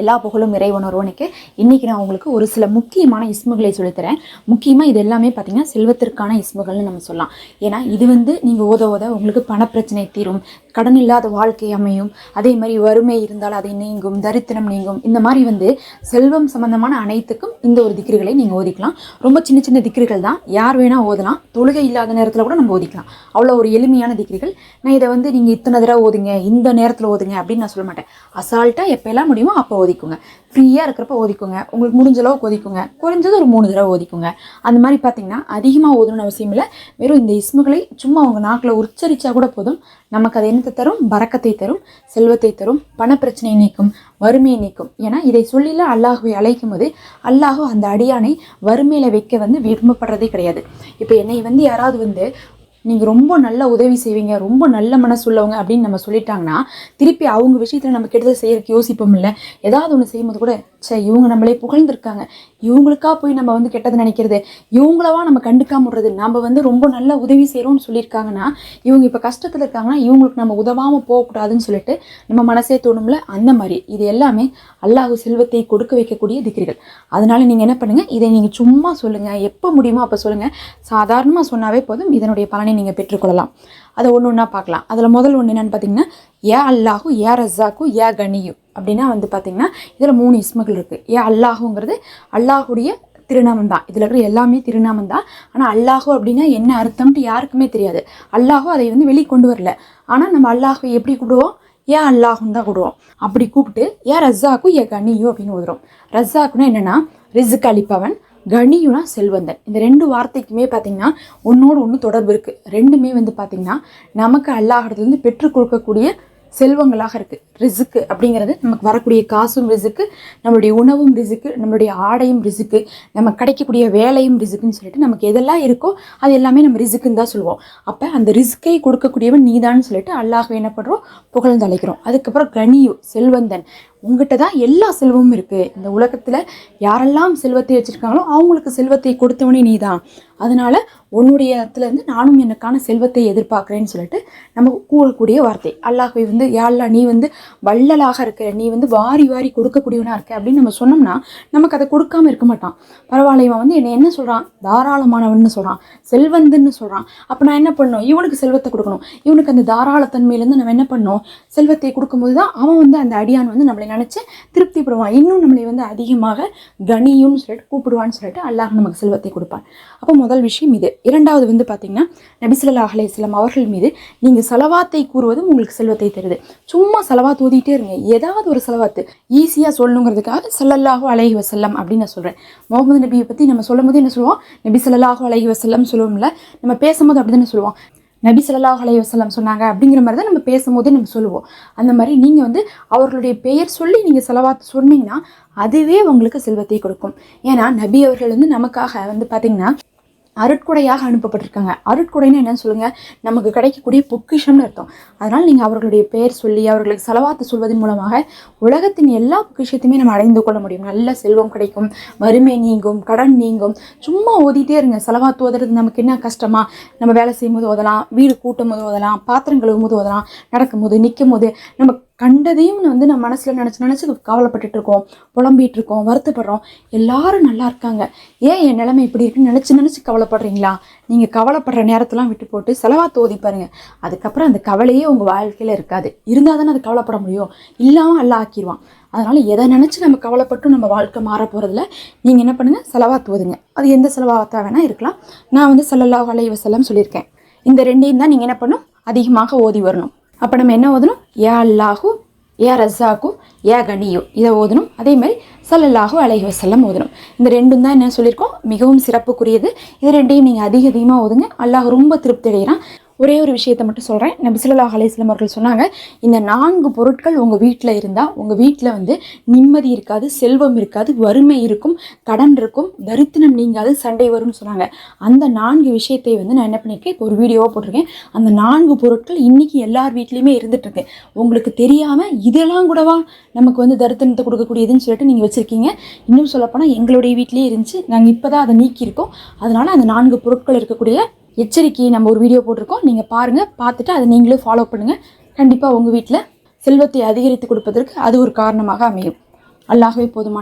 எல்லா புகழும் இறைவன் ஒருவனுக்கு இன்னைக்கு நான் உங்களுக்கு ஒரு சில முக்கியமான இஸ்முகளை சொல்லித்தரேன். முக்கியமாக இது எல்லாமே பார்த்தீங்கன்னா செல்வத்திற்கான இஸ்முகள்னு நம்ம சொல்லலாம். ஏன்னா இது வந்து நீங்கள் ஓத ஓத உங்களுக்கு பணப்பிரச்சனை தீரும் கடன் இல்லாத வாழ்க்கை அமையும் அதே மாதிரி வறுமை இருந்தால் அதை நீங்கும் தரித்திரம் நீங்கும். இந்த மாதிரி வந்து செல்வம் சம்பந்தமான அனைத்துக்கும் இந்த ஒரு திக்ருகளை நீங்கள் ஓதிக்கலாம். ரொம்ப சின்ன சின்ன திக்ருகள் தான். யார் வேணால் ஓதலாம். தொழுகை இல்லாத நேரத்தில் கூட நம்ம ஓதிக்கலாம். அவ்வளோ ஒரு எளிமையான திக்ருகள். நான் இதை வந்து நீங்கள் இத்தனை தடவை ஓதுங்க இந்த நேரத்தில் ஓதுங்க அப்படின்னு நான் சொல்ல மாட்டேன். அசால்ட்டாக எப்போல்லாம் முடியுமோ அப்போ ஓதிக்குங்க. ஃப்ரீயாக இருக்கிறப்ப ஓதிக்குங்க. உங்களுக்கு முடிஞ்ச அளவுக்கு ஓதிக்குங்க. குறைஞ்சது ஒரு மூணு தடவை ஓதிக்குங்க. அந்த மாதிரி பார்த்தீங்கன்னா அதிகமாக ஓதணும்னு அவசியம் இல்லை. வெறும் இந்த இஸ்முகளை சும்மா உங்கள் நாக்கில் உச்சரித்தா கூட போதும். நமக்கு அது என்னத்தை தரும்? பறக்கத்தை தரும். செல்வத்தை தரும். பணப்பிரச்சனையை நீக்கும். வறுமையை நீக்கும். ஏன்னா இதை சொல்லில அல்லாஹுவை அழைக்கும் போது அல்லாஹு அந்த அடியானை வறுமையில் வைக்க வந்து விரும்பப்படுறதே கிடையாது. இப்போ என்னை வந்து யாராவது வந்து நீங்கள் ரொம்ப நல்ல உதவி செய்வீங்க ரொம்ப நல்ல மனசு உள்ளவங்க அப்படின்னு நம்ம சொல்லிட்டாங்கன்னா திருப்பி அவங்க விஷயத்தில் நம்ம கெடுதல் செய்யறதுக்கு யோசிப்போம் இல்லை ஏதாவது ஒன்று செய்யும்போது கூட சே இவங்க நம்மளே புகழ்ந்துருக்காங்க. இவங்களுக்கா போய் நம்ம வந்து கெட்டது நினைக்கிறது? இவங்களவா நம்ம கண்டுக்காம விடுறது? நம்ம வந்து ரொம்ப நல்ல உதவி செய்கிறோம்னு சொல்லியிருக்காங்கன்னா இவங்க இப்போ கஷ்டத்தில் இருக்காங்கன்னா இவங்களுக்கு நம்ம உதவாமல் போகக்கூடாதுன்னு சொல்லிட்டு நம்ம மனசே தோணும்ல? அந்த மாதிரி. இது எல்லாமே அல்லாஹ் செல்வத்தை கொடுக்க வைக்கக்கூடிய திக்ரிகள். அதனால நீங்கள் என்ன பண்ணுங்கள் இதை நீங்கள் சும்மா சொல்லுங்கள் எப்போ முடியுமோ அப்போ சொல்லுங்கள் சாதாரணமாக சொன்னாவே போதும். இதனுடைய பலனை நீங்கள் பெற்றுக்கொள்ளலாம். அதை ஒன்று ஒன்றா பார்க்கலாம். அதில் முதல் ஒன்று என்னென்னு பார்த்தீங்கன்னா ஏ அல்லாஹு ஏ ரஸாக்கு ஏ கனியு. அப்படின்னா வந்து பார்த்திங்கன்னா இதில் மூணு இஸ்முகள் இருக்குது ஏ அல்லாஹுங்கிறது அல்லாஹுடைய திருநாமம் தான் இதில் இருக்கிற எல்லாமே திருநாமம் தான் ஆனால் அல்லாஹு அப்படின்னா என்ன அர்த்தம்ட்டு யாருக்குமே தெரியாது. அல்லாஹு அதை வந்து வெளிக்கொண்டு வரல. ஆனால் நம்ம அல்லாஹை எப்படி கூப்பிடுவோம்? ஏன் அல்லாஹும் தான் கூடுவோம் அப்படி கூப்பிட்டு ஏன் ரஸ்ஸாக்கும் ஏ கனியு அப்படின்னு ஓதுறோம். ரஸாக்குன்னா என்னென்னா ரிசுக்கு அளிப்பவன் கனியுனா செல்வந்தன். இந்த ரெண்டு வார்த்தைக்குமே பார்த்திங்கன்னா ஒன்றோடு ஒன்று தொடர்பு இருக்குது ரெண்டுமே வந்து பார்த்திங்கன்னா நமக்கு அல்லாஹிடத்துலேருந்து பெற்றுக் கொடுக்கக்கூடிய செல்வங்களாக இருக்குது ரிசுக்கு அப்படிங்கிறது நமக்கு வரக்கூடிய காசும் ரிசுக்கு நம்மளுடைய உணவும் ரிசுக்கு நம்மளுடைய ஆடையும் ரிசுக்கு நம்ம கிடைக்கக்கூடிய வேலையும் ரிசுக்குன்னு சொல்லிட்டு நமக்கு எதெல்லாம் இருக்கோ அது எல்லாமே நம்ம ரிசுக்குன்னு தான் சொல்லுவோம். அப்போ அந்த ரிஸ்க்கை கொடுக்கக்கூடியவன் நீதான்னு சொல்லிட்டு அல்லாஹ் என்ன பண்ணுறோம் புகழ்ந்து அழைக்கிறோம். அதுக்கப்புறம் கனியு செல்வந்தன். உங்ககிட்ட தான் எல்லா செல்வமும் இருக்குது இந்த உலகத்தில் யாரெல்லாம் செல்வத்தை வச்சுருக்காங்களோ அவங்களுக்கு செல்வத்தை கொடுத்தவனே நீ தான் அதனால் உன்னுடைய இடத்துலேருந்து நானும் எனக்கான செல்வத்தை எதிர்பார்க்குறேன்னு சொல்லிட்டு நம்ம கூறக்கூடிய வார்த்தை. அல்லாஹை வந்து யாழ்லா நீ வந்து வள்ளலாக இருக்க நீ வந்து வாரி வாரி கொடுக்கக்கூடியவனாக இருக்க அப்படின்னு நம்ம சொன்னோம்னா நமக்கு அதை கொடுக்காம இருக்க மாட்டான். பரவாயில்ல இவன் வந்து என்னை என்ன சொல்கிறான் தாராளமானவன்னு சொல்கிறான் செல்வந்துன்னு சொல்கிறான் அப்போ நான் என்ன பண்ணணும்? இவனுக்கு செல்வத்தை கொடுக்கணும். இவனுக்கு அந்த தாராளத்தன்மையிலேருந்து நம்ம என்ன பண்ணணும்? செல்வத்தை கொடுக்கும்போது தான் அவன் வந்து அந்த அடியான் வந்து நம்மளை நினச்சி திருப்திப்படுவான். இன்னும் நம்மளை வந்து அதிகமாக கனியும்னு சொல்லிட்டு கூப்பிடுவான்னு சொல்லிட்டு அல்லாஹ் நமக்கு செல்வத்தை கொடுப்பான். அப்போ முதல் விஷயம் இது. இரண்டாவது வந்து பார்த்தீங்கன்னா நபிசுல்லா அலையம் அவர்கள் மீது நீங்கள் செலவாத்தை கூறுவதும் உங்களுக்கு செல்வத்தை தருது. சும்மா செலவாத்து ஓதிட்டே இருங்க. ஏதாவது ஒரு செலவாத்து. ஈஸியாக சொல்லணுங்கிறதுக்காக சல்லல்லாஹு அலைஹி வசல்லம் அப்படின்னு நான் சொல்கிறேன் முகமது நபியை பற்றி நம்ம சொல்லும் போது என்ன சொல்லுவோம்? நபி ஸல்லல்லாஹு அலைஹி வசல்லம் சொல்லுவோம்ல. நம்ம பேசும்போது அப்படி தானே சொல்லுவோம். நபி ஸல்லல்லாஹு அலைஹி சொன்னாங்க அப்படிங்கிற மாதிரி தான் நம்ம பேசும்போதே நம்ம சொல்லுவோம். அந்த மாதிரி நீங்கள் வந்து அவர்களுடைய பெயர் சொல்லி நீங்கள் செலவாத்து சொன்னீங்கன்னா அதுவே உங்களுக்கு செல்வத்தை கொடுக்கும். ஏன்னா நபி அவர்கள் வந்து நமக்காக வந்து பார்த்திங்கன்னா அருட்கொடையாக அனுப்பப்பட்டிருக்காங்க. அருட்கொடைன்னு என்னன்னு சொல்லுங்கள் நமக்கு கிடைக்கக்கூடிய பொக்கிஷம்னு அர்த்தம். அதனால் நீங்கள் அவர்களுடைய பெயர் சொல்லி அவர்களுக்கு செலவாத்து சொல்வதன் மூலமாக உலகத்தின் எல்லா பொக்கிஷத்தையுமே நம்ம அடைந்து கொள்ள முடியும். நல்ல செல்வம் கிடைக்கும். வறுமை நீங்கும் கடன் நீங்கும். சும்மா ஓதிட்டே இருங்க. செலவாத்து ஓதுறது நமக்கு என்ன கஷ்டமா? நம்ம வேலை செய்யும் போது ஓதலாம். வீடு கூட்டும் போது ஓதலாம். பாத்திரம் கழுவும் போது ஓதலாம். நடக்கும் போது நிற்கும் போது நம்ம கண்டதையும் வந்து நம்ம மனசில் நினச்சி நினச்சி கவலைப்பட்டுட்டு இருக்கோம் புலம்பிகிட்டு இருக்கோம் வருத்தப்படுறோம். எல்லாரும் நல்லா இருக்காங்க ஏன் என் நிலைமை இப்படி இருக்குன்னு நினச்சி நினச்சி கவலைப்படுறீங்களா? நீங்கள் கவலைப்படுற நேரத்தெல்லாம் விட்டு போட்டு செலவாக தோதி பாருங்கள் அதுக்கப்புறம் அந்த கவலையே உங்கள் வாழ்க்கையில் இருக்காது. இருந்தால் தானே அது கவலைப்பட முடியும். இல்லாமல் அல்ல ஆக்கிடுவான் அதனால் எதை நினச்சி நம்ம கவலைப்பட்டும் நம்ம வாழ்க்கை மாற போகிறதில்ல நீங்கள் என்ன பண்ணுங்கள் செலவாக தோதுங்க. அது எந்த செலவாக வேணால் இருக்கலாம். நான் வந்து செல்லல்லா அலைஹி செல்லம் சொல்லியிருக்கேன். இந்த ரெண்டையும் தான் நீங்கள் என்ன பண்ணணும் அதிகமாக ஓதி வரணும். அப்போ நம்ம என்ன ஓதணும்? ஏ அல்லாஹு ஏ ரஸாக்கு ஏ கனியோ. இதை ஓதணும். அதே மாதிரி சல்லல்லாஹு அலைஹி ஓதணும். இந்த ரெண்டும் தான் என்ன சொல்லியிருக்கோம்? மிகவும் சிறப்புக்குரியது. இது ரெண்டையும் நீங்கள் அதிக அதிகமாக ஓதுங்க. அல்லாஹ் ரொம்ப திருப்தி அடைகிறான். ஒரே ஒரு விஷயத்தை மட்டும் சொல்கிறேன் நபி ஸல்லல்லாஹு அலைஹி அவர்கள் சொன்னாங்க இந்த நான்கு பொருட்கள் உங்கள் வீட்டில் இருந்தால் உங்கள் வீட்டில் வந்து நிம்மதி இருக்காது செல்வம் இருக்காது வறுமை இருக்கும் கடன் இருக்கும் தரித்திரம் நீங்காது சண்டை வரும்னு சொன்னாங்க. அந்த நான்கு விஷயத்தை வந்து நான் என்ன பண்ணியிருக்கேன் இப்போ ஒரு வீடியோவாக போட்டிருக்கேன். அந்த நான்கு பொருட்கள் இன்றைக்கி எல்லார் வீட்லேயுமே இருந்துட்டு உங்களுக்கு தெரியாமல் இதெல்லாம் கூடவா நமக்கு வந்து தரித்திரத்தை கொடுக்கக்கூடியதுன்னு சொல்லிட்டு நீங்கள் வச்சுருக்கீங்க. இன்னும் சொல்லப்போனால் எங்களுடைய வீட்லேயே இருந்துச்சு. நாங்கள் இப்போ தான் அதை நீக்கியிருக்கோம். அதனால் அந்த நான்கு பொருட்கள் இருக்கக்கூடிய எச்சரிக்கை நம்ம ஒரு வீடியோ போட்டிருக்கோம். நீங்கள் பாருங்கள் பார்த்துட்டு அதை நீங்களும் ஃபாலோ பண்ணுங்கள் கண்டிப்பாக உங்கள் வீட்டில் செல்வத்தை அதிகரித்து கொடுப்பதற்கு அது ஒரு காரணமாக அமையும். அல்லாகவே போதுமான